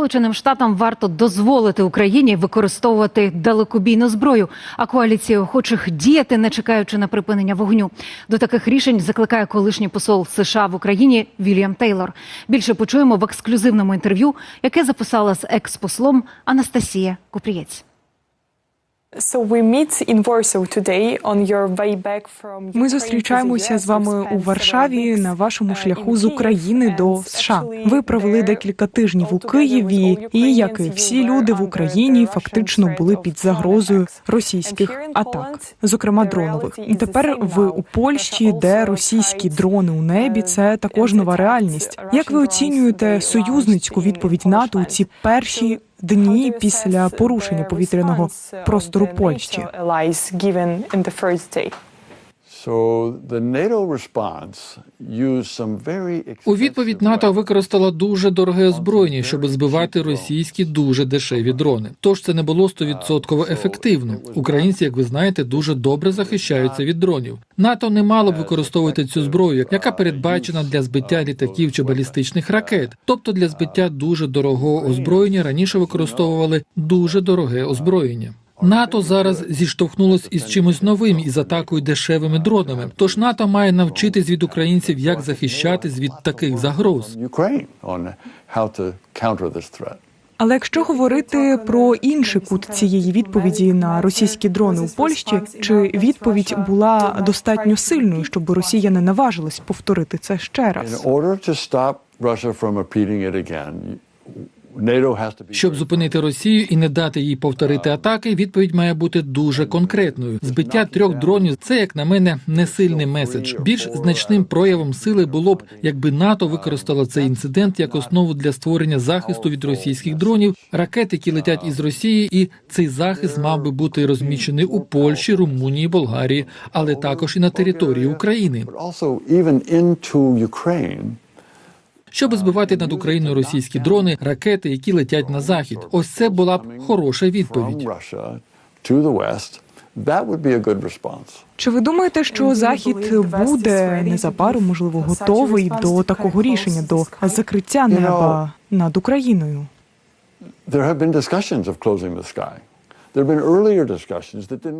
Сполученим Штатам варто дозволити Україні використовувати далекобійну зброю, а коаліція охочих діяти, не чекаючи на припинення вогню. До таких рішень закликає колишній посол США в Україні Вільям Тейлор. Більше почуємо в ексклюзивному інтерв'ю, яке записала з екс-послом Анастасія Купрієць. Ми зустрічаємося з вами у Варшаві на вашому шляху з uh, України до США. Ви провели декілька тижнів у Києві, і як і всі люди в Україні, фактично були під загрозою російських атак, зокрема дронових. Тепер ви у Польщі, де російські дрони у небі, uh, це також нова реальність. Як ви оцінюєте союзницьку відповідь НАТО у ці перші дні після порушення повітряного простору the Польщі? У відповідь НАТО використала дуже дороге озброєння, щоб збивати російські дуже дешеві дрони. Тож це не було стовідсотково ефективно. Українці, як ви знаєте, дуже добре захищаються від дронів. НАТО не мало б використовувати цю зброю, яка передбачена для збиття літаків чи балістичних ракет. Тобто для збиття дуже дорогого озброєння раніше використовували дуже дороге озброєння. НАТО зараз зіштовхнулось із чимось новим із атакою дешевими дронами. Тож НАТО має навчитись від українців, як захищатись від таких загроз. Але якщо говорити про інший кут цієї відповіді на російські дрони у Польщі, чи відповідь була достатньо сильною, щоб Росія не наважилась повторити це ще раз? Щоб зупинити Росію і не дати їй повторити атаки, відповідь має бути дуже конкретною. Збиття трьох дронів це, як на мене, не сильний меседж. Більш значним проявом сили було б, якби НАТО використало цей інцидент як основу для створення захисту від російських дронів, ракет, які летять із Росії, і цей захист мав би бути розміщений у Польщі, Румунії, Болгарії, але також і на території України. Щоб збивати над Україною російські дрони, ракети, які летять на захід. Ось це була б хороша відповідь. Чи ви думаєте, що Захід буде незабаром, можливо, готовий до такого рішення, до закриття неба над Україною? There have been discussions of closing the sky.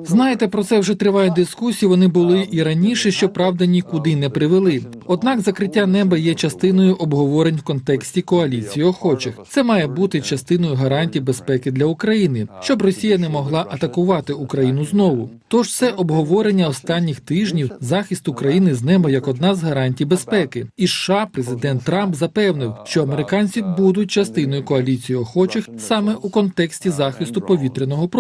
Знаєте, про це вже тривають дискусії. Вони були і раніше, щоправда, нікуди не привели. Однак закриття неба є частиною обговорень в контексті коаліції охочих. Це має бути частиною гарантій безпеки для України, щоб Росія не могла атакувати Україну знову. Тож це обговорення останніх тижнів захист України з неба як одна з гарантій безпеки. І США президент Трамп запевнив, що американці будуть частиною коаліції охочих саме у контексті захисту повітряного простору.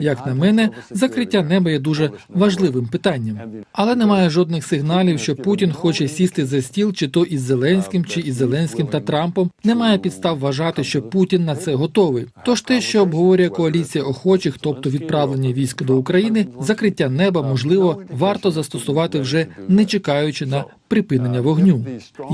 Як на мене, закриття неба є дуже важливим питанням, але немає жодних сигналів, що Путін хоче сісти за стіл, чи то із Зеленським, чи із Зеленським та Трампом. Немає підстав вважати, що Путін на це готовий. Тож те, що обговорює коаліція охочих, тобто відправлення військ до України, закриття неба, можливо, варто застосувати вже не чекаючи на припинення вогню.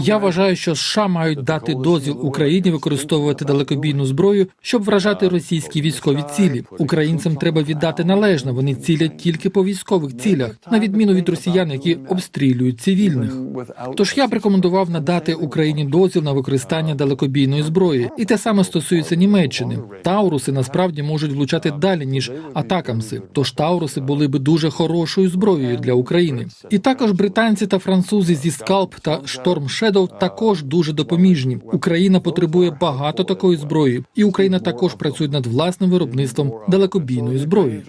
Я вважаю, що США мають дати дозвіл Україні використовувати далекобійну зброю, щоб вражати російські військові цілі. Українцям треба віддати належне. Вони цілять тільки по військових цілях, на відміну від росіян, які обстрілюють цивільних. Тож я б рекомендував надати Україні дозвіл на використання далекобійної зброї, і те саме стосується Німеччини. Тауруси насправді можуть влучати далі ніж атакамси. Тож Тауруси були би дуже хорошою зброєю для України. І також британці та французи зі Скалп та Шторм Шедоу також дуже допоміжні. Україна потребує багато такої зброї, і Україна також працює над власним виробництвом далекобійної зброї.